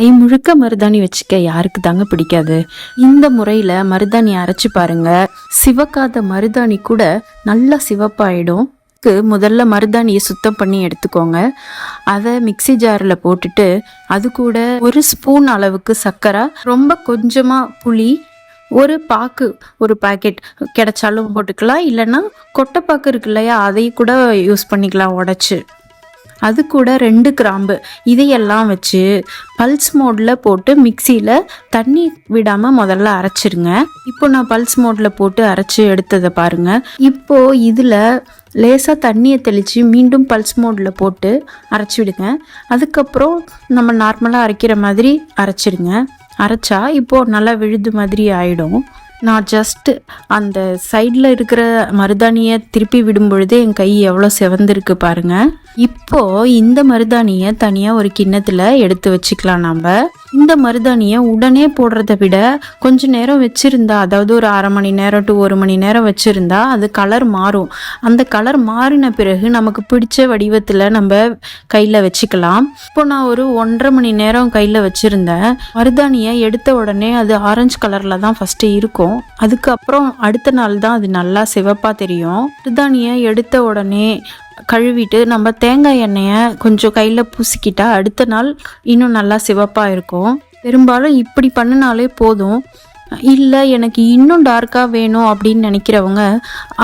கை முழுக்க மருதாணி வச்சுக்க யாருக்கு தாங்க பிடிக்காது. இந்த முறையில் மருதாணி அரைச்சு பாருங்க. சிவக்காத மருதாணி கூட நல்லா சிவப்பாயிடும். முதல்ல மருதாணியை சுத்தம் பண்ணி எடுத்துக்கோங்க. அதை மிக்ஸி ஜாரில் போட்டுட்டு அது கூட ஒரு ஸ்பூன் அளவுக்கு சர்க்கரை ரொம்ப கொஞ்சமாக புளி ஒரு பாக்கு ஒரு பாக்கெட் கிடைச்சாலும் போட்டுக்கலாம். இல்லைன்னா கொட்டைப்பாக்கு இருக்கு இல்லையா அதையும் கூட யூஸ் பண்ணிக்கலாம் உடச்சி. அது கூட ரெண்டு கிராம்பு. இதையெல்லாம் வச்சு பல்ஸ் மோடில் போட்டு மிக்சியில் தண்ணி விடாமல் முதல்ல அரைச்சிருங்க. இப்போ நான் பல்ஸ் மோடில் போட்டு அரைச்சி எடுத்ததை பாருங்கள் இப்போ இதில் லேசாக தண்ணியை தெளித்து மீண்டும் பல்ஸ் மோடில் போட்டு அரைச்சி விடுங்க. அதுக்கப்புறம் நம்ம நார்மலாக அரைக்கிற மாதிரி அரைச்சிடுங்க அரைச்சா இப்போது நல்லா விழுது மாதிரி ஆகிடும் நான் ஜஸ்ட்டு அந்த சைடில் இருக்கிற மருதாணியை திருப்பி விடும்பொழுதே என் கை எவ்வளோ செவந்திருக்கு பாருங்கள் இப்போது இந்த மருதாணியை தனியாக ஒரு கிண்ணத்தில் எடுத்து வச்சுக்கலாம் நம்ம இந்த மருதாணியை உடனே போடுறத விட கொஞ்ச நேரம் வச்சிருந்தா அதாவது ஒரு அரை மணி நேரம் டு ஒரு மணி நேரம் வச்சுருந்தா அது கலர் மாறும். அந்த கலர் மாறின பிறகு நமக்கு பிடிச்ச வடிவத்தில் நம்ம கையில் வச்சுக்கலாம். இப்போ நான் ஒரு ஒன்றரை மணி நேரம் கையில் வச்சுருந்தேன். மருதாணியை எடுத்த உடனே அது ஆரஞ்சு கலரில் தான் ஃபஸ்ட்டு இருக்கும். அதுக்கப்புறம் அடுத்த நாள் தான் அது நல்லா சிவப்பாக தெரியும். மருதாணியை எடுத்த உடனே கழுவிட்டு நம்ம தேங்காய் எண்ணெயை கொஞ்சம் கையில் பூசிக்கிட்டால் அடுத்த நாள் இன்னும் நல்லா சிவப்பாக இருக்கும். பெரும்பாலும் இப்படி பண்ணினாலே போதும். இல்லை எனக்கு இன்னும் டார்க்காக வேணும் அப்படின்னு நினைக்கிறவங்க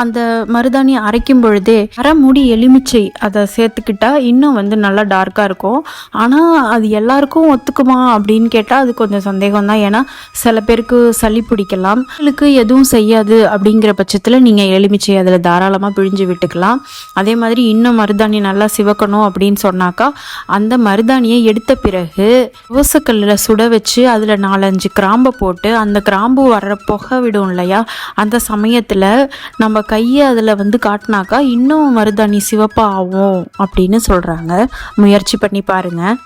அந்த மருதாணி அரைக்கும் பொழுதே அரை மூடி எலுமிச்சை அதை சேர்த்துக்கிட்டா இன்னும் வந்து நல்லா டார்க்காக இருக்கும். ஆனால் அது எல்லாருக்கும் ஒத்துக்குமா அப்படின்னு கேட்டால் அது கொஞ்சம் சந்தேகம் தான் ஏன்னா சில பேருக்கு சளி பிடிக்கலாம். உங்களுக்கு எதுவும் செய்யாது அப்படிங்கிற பட்சத்தில் நீங்கள் எலுமிச்சை அதில் தாராளமாக பிழிஞ்சு விட்டுக்கலாம். அதே மாதிரி இன்னும் மருதாணி நல்லா சிவக்கணும் அப்படின்னு சொன்னாக்கா அந்த மருதாணியை எடுத்த பிறகு தோசைக்கல்லில் சுட வச்சு அதில் நாலஞ்சு கிராம்பை போட்டு அந்த கிராம்பு வர்ற புகை விடும் இல்லையா? அந்த சமயத்தில் நம்ம கையை அதில் வந்து காட்டினாக்கா இன்னும் மருதாணி சிவப்பாக ஆகும் அப்படின்னு சொல்கிறாங்க முயற்சி பண்ணி பாருங்கள்